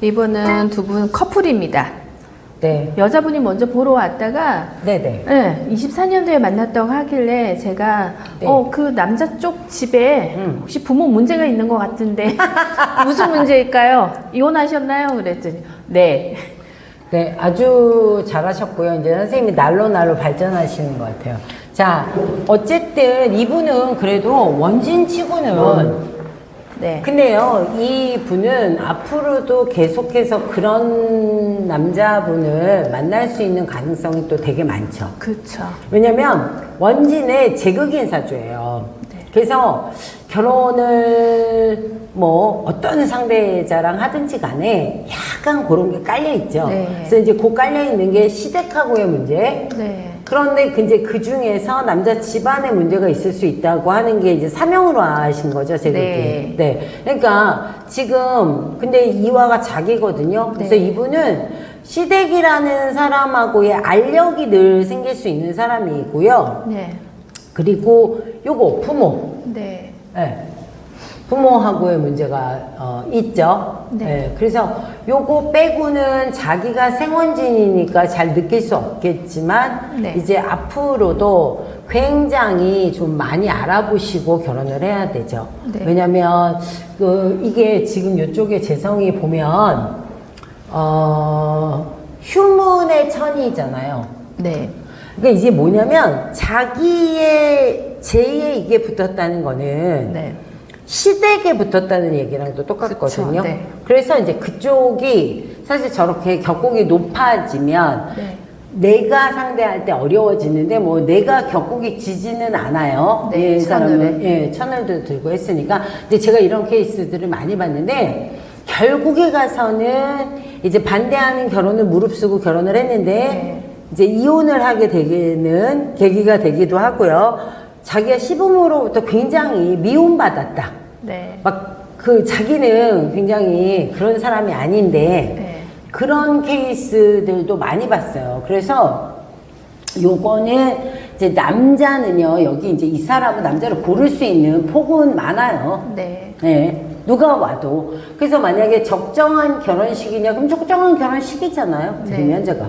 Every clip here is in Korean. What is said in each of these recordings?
이분은 두 분 커플입니다. 네. 여자분이 먼저 보러 왔다가 네네. 네, 24년도에 만났다고 하길래 제가 네. 어 그 남자 쪽 집에 음. 혹시 부모 문제가 있는 것 같은데 무슨 문제일까요? 이혼하셨나요? 그랬더니 네. 네, 아주 잘하셨고요. 이제 선생님이 날로 날로 발전하시는 것 같아요. 자, 어쨌든 이분은 그래도 원진 치고는 네. 근데요, 이 분은 앞으로도 계속해서 그런 남자분을 만날 수 있는 가능성이 또 되게 많죠. 그렇죠. 왜냐면 원진의 제극인 사주예요. 네. 그래서 결혼을 뭐 어떤 상대자랑 하든지 간에 약간 그런 게 깔려 있죠. 네. 그래서 이제 그 깔려 있는 게 시댁하고의 문제. 네. 그런데 그 이제 그 중에서 남자 집안에 문제가 있을 수 있다고 하는 게 이제 사명으로 하신 거죠, 제극이. 네. 네. 그러니까 지금 근데 이화가 자기거든요. 그래서 네. 이분은 시댁이라는 사람하고의 알력이 늘 생길 수 있는 사람이고요. 네. 그리고 요거 부모. 네. 예. 부모하고의 문제가 어, 있죠. 네. 예, 그래서 요거 빼고는 자기가 생원진이니까 잘 느낄 수 없겠지만 네. 이제 앞으로도 굉장히 좀 많이 알아보시고 결혼을 해야 되죠. 네. 왜냐면 그 이게 지금 요쪽에 재성이 보면 어 휴문의 천이잖아요. 네. 그러니까 이제 뭐냐면 자기의 제에 이게 붙었다는 거는 네. 시댁에 붙었다는 얘기랑 또 똑같거든요. 그쵸, 네. 그래서 이제 그쪽이 사실 저렇게 격곡이 높아지면 네. 내가 상대할 때 어려워지는데 뭐 내가 격곡이 지지는 않아요. 네, 이 사람은. 예, 천을도 들고 했으니까. 근데 제가 이런 케이스들을 많이 봤는데 결국에 가서는 이제 반대하는 결혼을 무릅쓰고 결혼을 했는데 네. 이제 이혼을 하게 되는 계기가 되기도 하고요. 자기가 시부모로부터 굉장히 미움받았다. 네. 막 그 자기는 굉장히 그런 사람이 아닌데 네. 그런 케이스들도 많이 봤어요. 그래서 요거는 이제 남자는요 여기 이제 이 사람은 남자를 고를 수 있는 폭은 많아요. 네. 네. 누가 와도. 그래서 만약에 적정한 결혼식이냐, 그럼 적정한 결혼식이잖아요. 네. 지금 현재가.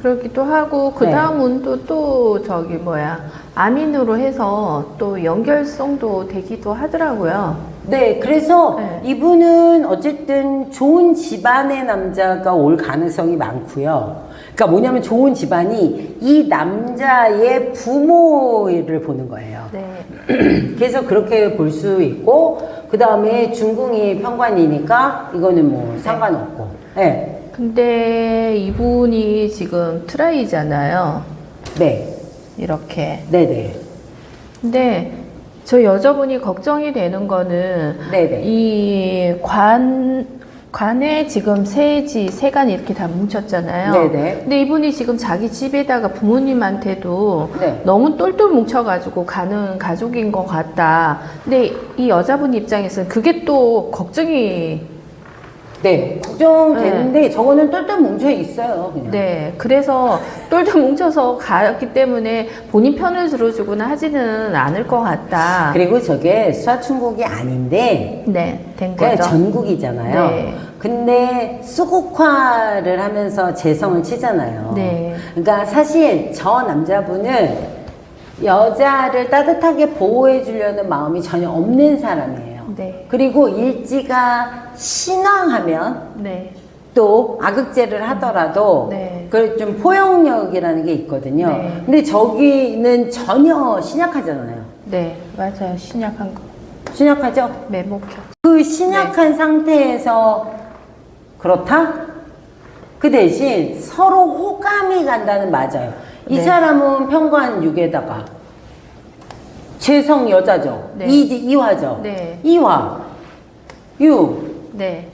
그러기도 하고 그 네. 다음은 또, 또 저기 뭐야 아민으로 해서 또 연결성도 되기도 하더라고요. 네, 그래서 네. 이분은 어쨌든 좋은 집안의 남자가 올 가능성이 많고요. 그러니까 뭐냐면 좋은 집안이 이 남자의 부모를 보는 거예요. 네. 그래서 그렇게 볼 수 있고, 그 다음에 중궁이 편관이니까 이거는 뭐 상관없고. 네. 근데 이분이 지금 트라이잖아요. 네. 이렇게. 네네. 근데 저 여자분이 걱정이 되는 거는 네네. 이 관, 관에 지금 세지, 세간 이렇게 다 뭉쳤잖아요. 네네. 근데 이분이 지금 자기 집에다가 부모님한테도 네. 너무 똘똘 뭉쳐가지고 가는 가족인 것 같다. 근데 이 여자분 입장에서는 그게 또 걱정이 네. 걱정되는데 저거는 똘똘 뭉쳐 있어요. 그냥. 네, 그래서 똘똘 뭉쳐서 갔기 때문에 본인 편을 들어주거나 하지는 않을 것 같다. 그리고 저게 수화춘국이 아닌데, 네, 된 거죠. 전국이잖아요. 네. 근데 수국화를 하면서 재성을 치잖아요. 네. 그러니까 사실 저 남자분은 여자를 따뜻하게 보호해 주려는 마음이 전혀 없는 사람이에요. 네. 그리고 일지가 신앙하면 네, 또 악극제를 하더라도 네. 그좀 포용력이라는 게 있거든요. 네. 근데 저기는 전혀 신약하잖아요. 네, 맞아요. 신약한 거. 신약하죠? 메모표. 그 신약한 상태에서 그렇다? 그 대신 서로 호감이 간다는 맞아요. 이 네. 사람은 평관 6에다가 재성 여자죠. 네. 이, 이화죠. 네. 이화. 유. 네,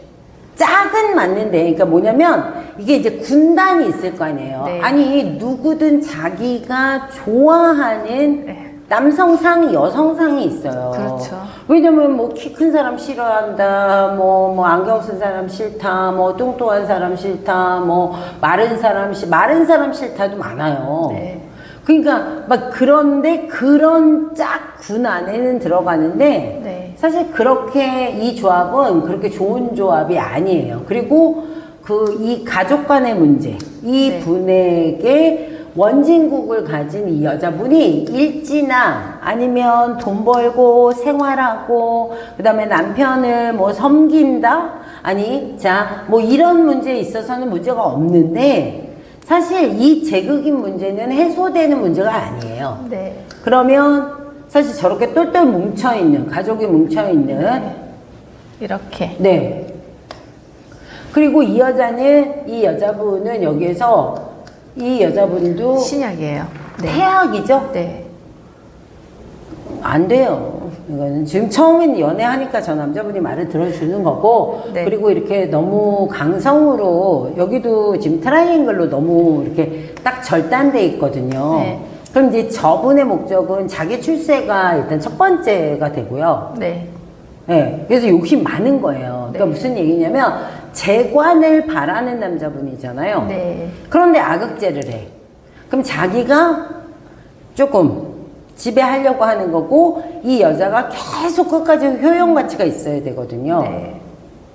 짝은 맞는데, 그러니까 뭐냐면, 이게 이제 군단이 있을 거 아니에요. 네. 아니, 누구든 자기가 좋아하는 네. 남성상이, 여성상이 있어요. 그렇죠. 왜냐면 뭐 키 큰 사람 싫어한다, 뭐, 뭐 안경 쓴 사람 싫다, 뭐 뚱뚱한 사람 싫다, 뭐 마른 사람 싫, 마른 사람 싫다도 많아요. 네. 그러니까 막 그런데 그런 짝 군 안에는 들어가는데 네. 사실 그렇게 이 조합은 그렇게 좋은 조합이 아니에요. 그리고 그 이 가족 간의 문제, 이 네. 분에게 원진국을 가진 이 여자분이 일지나 아니면 돈 벌고 생활하고 그다음에 남편을 뭐 섬긴다 아니 자 뭐 이런 문제에 있어서는 문제가 없는데 사실 이 제극인 문제는 해소되는 문제가 아니에요. 네. 그러면 사실 저렇게 똘똘 뭉쳐있는, 가족이 뭉쳐있는, 이렇게. 네. 그리고 이 여자는, 이 여자분은 여기에서 이 여자분도 신약이에요. 네. 태학이죠? 네. 안 돼요. 이거는 지금 처음엔 연애하니까 저 남자분이 말을 들어주는 거고, 네. 그리고 이렇게 너무 강성으로, 여기도 지금 트라이앵글로 너무 이렇게 딱 절단돼 있거든요. 네. 그럼 이제 저분의 목적은 자기 출세가 일단 첫 번째가 되고요. 네. 네, 그래서 욕심 많은 거예요. 그러니까 네. 무슨 얘기냐면, 재관을 바라는 남자분이잖아요. 네. 그런데 악역죄를 해. 그럼 자기가 조금 지배하려고 하는 거고 이 여자가 계속 끝까지 효용 가치가 있어야 되거든요. 네.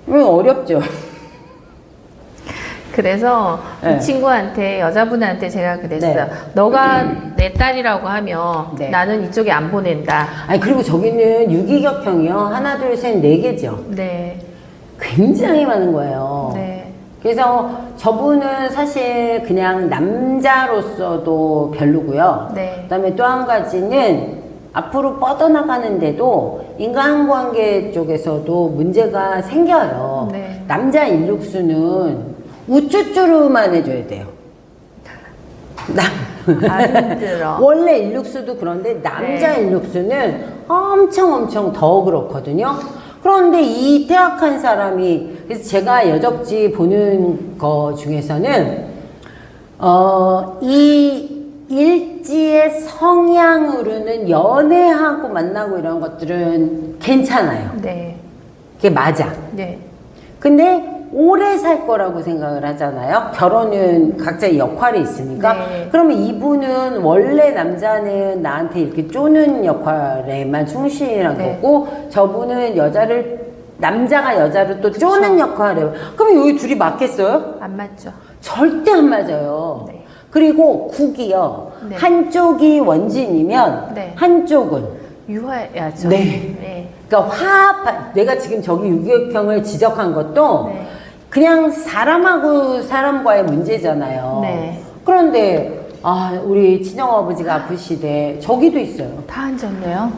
음, 어렵죠. 그래서 네. 이 친구한테 여자분한테 제가 그랬어요. 네. 너가 내 딸이라고 하면 네. 나는 이쪽에 안 보낸다. 아니 그리고 저기는 유기격형이요. 하나, 둘, 셋, 네 개죠. 네. 굉장히 많은 거예요. 네. 그래서 저분은 사실 그냥 남자로서도 별로고요. 네. 그다음에 또 한 가지는 앞으로 뻗어나가는데도 인간관계 쪽에서도 문제가 생겨요. 네. 남자 일룩수는 우쭈쭈루만 해줘야 돼요. 남안 힘들어. 원래 일룩수도 그런데 남자 네. 일룩수는 엄청 엄청 더 그렇거든요. 그런데 이 태학한 사람이 그래서 제가 여적지 보는 거 중에서는 어 이 일지의 성향으로는 연애하고 만나고 이런 것들은 괜찮아요. 네. 그게 맞아. 네. 근데 오래 살 거라고 생각을 하잖아요. 결혼은 각자의 역할이 있으니까. 네. 그러면 이분은 원래 남자는 나한테 이렇게 쪼는 역할에만 충실한 네. 거고 저분은 여자를 남자가 여자를 또 쪼는 역할에 그럼 여기 둘이 맞겠어요? 안 맞죠. 절대 안 맞아요. 네. 그리고 국이요. 네. 한쪽이 원진이면 네. 한쪽은 유화야죠. 네. 네. 그러니까 화합, 내가 지금 저기 유기격형을 지적한 것도 네. 그냥 사람하고 사람과의 문제잖아요. 네. 그런데, 아, 우리 친정 아버지가 아프시대. 저기도 있어요. 다 앉았네요.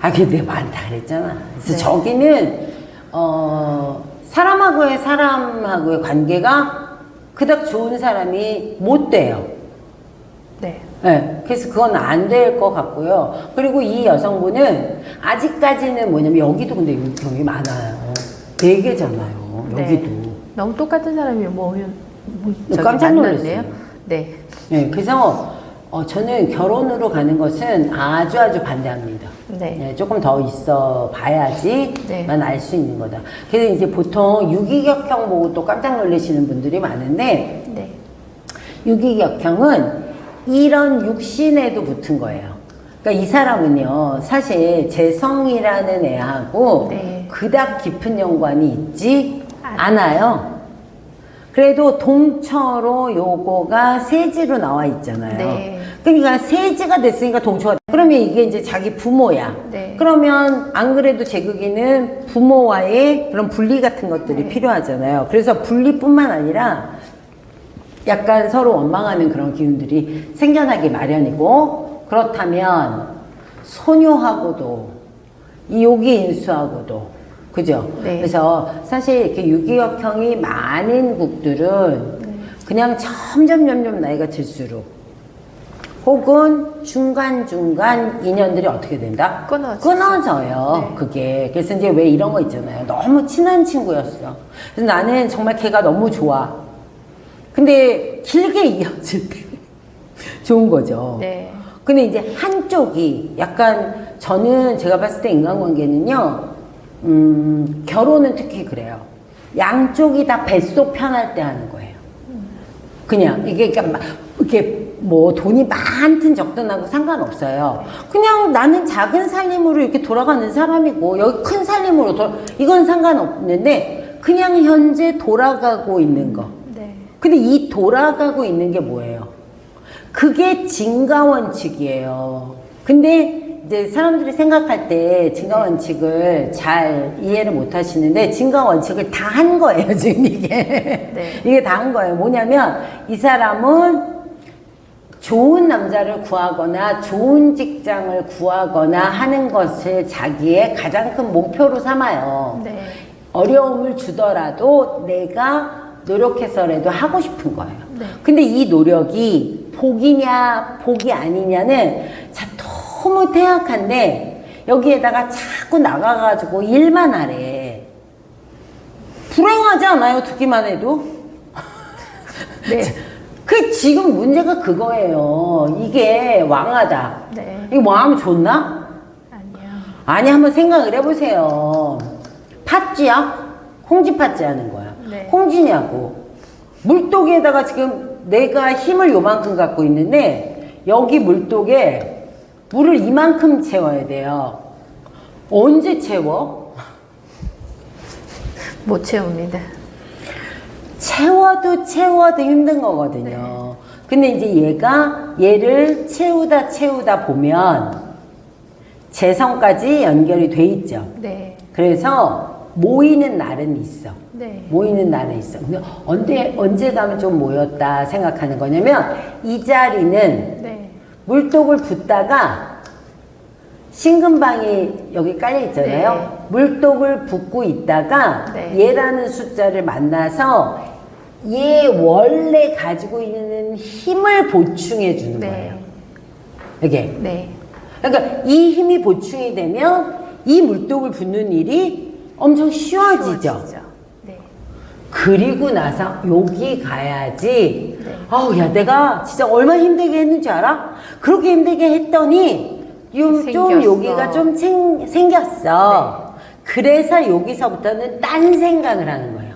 아, 근데 많다 그랬잖아. 그래서 네. 저기는, 어, 사람하고의 사람하고의 관계가 그닥 좋은 사람이 못 돼요. 네. 네, 그래서 그건 안 될 것 같고요. 그리고 이 여성분은 아직까지는 뭐냐면 여기도 근데 유경이 많아요. 네 개잖아요. 여기도. 네. 너무 똑같은 사람이 뭐, 뭐 깜짝 놀랐어요. 만났네요. 네. 네, 그래서 어, 저는 결혼으로 가는 것은 아주 아주 반대합니다. 네. 네, 조금 더 있어 봐야지만 네. 알수 있는 거다. 그래서 이제 보통 유기격형 보고 또 깜짝 놀라시는 분들이 많은데 네. 유기격형은 이런 육신에도 붙은 거예요. 그러니까 이 사람은요, 사실 재성이라는 애하고 네. 그닥 깊은 연관이 있지 아. 않아요. 그래도 동처로 요거가 세지로 나와 있잖아요. 네. 그러니까 세지가 됐으니까 동처가 그러면 이게 이제 자기 부모야. 네. 그러면 안 그래도 제극이는 부모와의 그런 분리 같은 것들이 네. 필요하잖아요. 그래서 분리뿐만 아니라 약간 서로 원망하는 그런 기운들이 생겨나기 마련이고 그렇다면 소녀하고도 이 요기 인수하고도 그죠? 네. 그래서 사실 이렇게 유기역형이 많은 국들은 그냥 점점 점점 나이가 들수록 혹은 중간중간 인연들이 어떻게 된다? 끊어지죠. 끊어져요. 네. 그게. 그래서 이제 왜 이런 거 있잖아요. 너무 친한 친구였어. 그래서 나는 정말 걔가 너무 좋아. 근데 길게 이어질 때 좋은 거죠. 네. 근데 이제 한쪽이 약간 저는 제가 봤을 때 인간관계는요, 음, 결혼은 특히 그래요. 양쪽이 다 뱃속 편할 때 하는 거예요. 그냥 이게 그러니까 막 이렇게 뭐 돈이 많든 적든 하고 상관없어요. 그냥 나는 작은 살림으로 이렇게 돌아가는 사람이고 여기 큰 살림으로 돌아 이건 상관없는데 그냥 현재 돌아가고 있는 거. 네. 근데 이 돌아가고 있는 게 뭐예요? 그게 진가 원칙이에요. 근데 이제 사람들이 생각할 때 진가원칙을 잘 이해를 못 하시는데 진가원칙을 다 한 거예요, 지금 이게. 네. 이게 다 한 거예요. 뭐냐면 이 사람은 좋은 남자를 구하거나 좋은 직장을 구하거나 하는 것을 자기의 가장 큰 목표로 삼아요. 네. 어려움을 주더라도 내가 노력해서라도 하고 싶은 거예요. 네. 근데 이 노력이 복이냐, 복이 아니냐는 자, 너무 태약한데 여기에다가 자꾸 나가가지고 일만 하래. 불행하지 않아요? 듣기만 해도? 네. 그 지금 문제가 그거예요. 이게 왕하다. 네. 이거 왕하면 좋나? 아니요. 아니 한번 생각을 해보세요. 팥쥐야? 홍지 팥쥐 하는 거야. 네. 홍지냐고. 물독에다가 지금 내가 힘을 요만큼 갖고 있는데 여기 물독에 물을 이만큼 채워야 돼요. 언제 채워? 못 채웁니다. 채워도 채워도 힘든 거거든요. 근데 이제 얘가 얘를 채우다 채우다 보면 재성까지 연결이 돼 있죠. 네. 그래서 모이는 날은 있어. 네. 모이는 날은 있어. 근데 언제 언제 가면 좀 모였다 생각하는 거냐면 이 자리는 네. 물독을 붓다가 신금방이 여기 깔려 있잖아요. 네. 물독을 붓고 있다가 네. 얘라는 숫자를 만나서 얘 원래 가지고 있는 힘을 보충해 주는 네. 거예요. 이게 네. 그러니까 이 힘이 보충이 되면 이 물독을 붓는 일이 엄청 쉬워지죠. 쉬워지죠. 네. 그리고 나서 여기 가야지. 네. 아우, 야, 내가 진짜 얼마나 힘들게 했는지 알아? 그렇게 힘들게 했더니, 좀, 좀. 여기가 좀 생, 생겼어. 그래서 여기서부터는 딴 생각을 하는 거예요.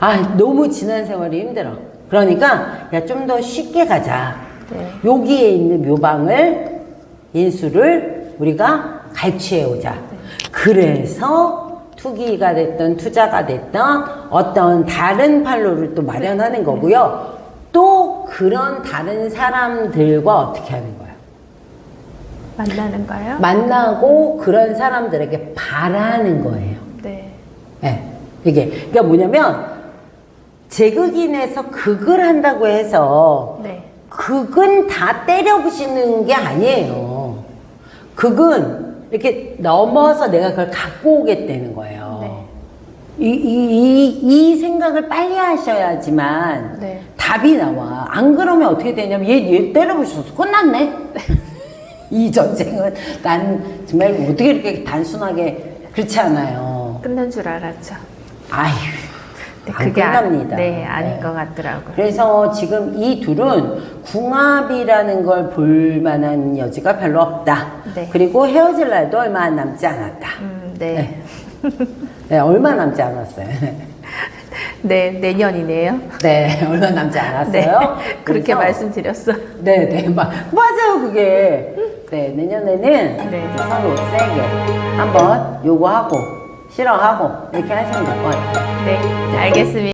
아, 너무 지난 세월이 힘들어. 그러니까, 야, 좀 더 쉽게 가자. 네. 여기에 있는 묘방을, 인수를 우리가 갈취해 오자. 그래서 투기가 됐던 투자가 됐던 어떤 다른 판로를 또 마련하는 거고요. 또 그런 다른 사람들과 어떻게 하는 거예요? 만나는가요? 만나고 그런 사람들에게 바라는 거예요. 네. 예. 이게, 그러니까 뭐냐면, 제극인에서 극을 한다고 해서 네. 극은 다 때려 부시는 게 아니에요. 극은 이렇게 넘어서 내가 그걸 갖고 오겠다는 거예요. 네. 이, 이, 이, 이 생각을 빨리 하셔야지만 네. 답이 나와. 안 그러면 어떻게 되냐면 얘, 얘 때려 부셔서 끝났네. 이 전쟁은 난 정말 어떻게 이렇게 단순하게 그렇지 않아요. 끝난 줄 알았죠. 아휴. 네, 안 그게 아- 끝납니다. 네, 아닌 네. 것 같더라고요. 그래서 지금 이 둘은 궁합이라는 걸 볼 만한 여지가 별로 없다. 네. 그리고 헤어질 날도 얼마 남지 않았다. 음, 네. 네, 얼마 남지 않았어요. 네, 내년이네요. 네, 얼마 남지 않았어요. 네. 그렇게 말씀드렸어. 네, 네, 마, 맞아요, 그게. 네, 내년에는 네. 서로 세게 한번 요구하고, 싫어하고, 이렇게 하시면 될 것 같아요. 네, 알겠습니다.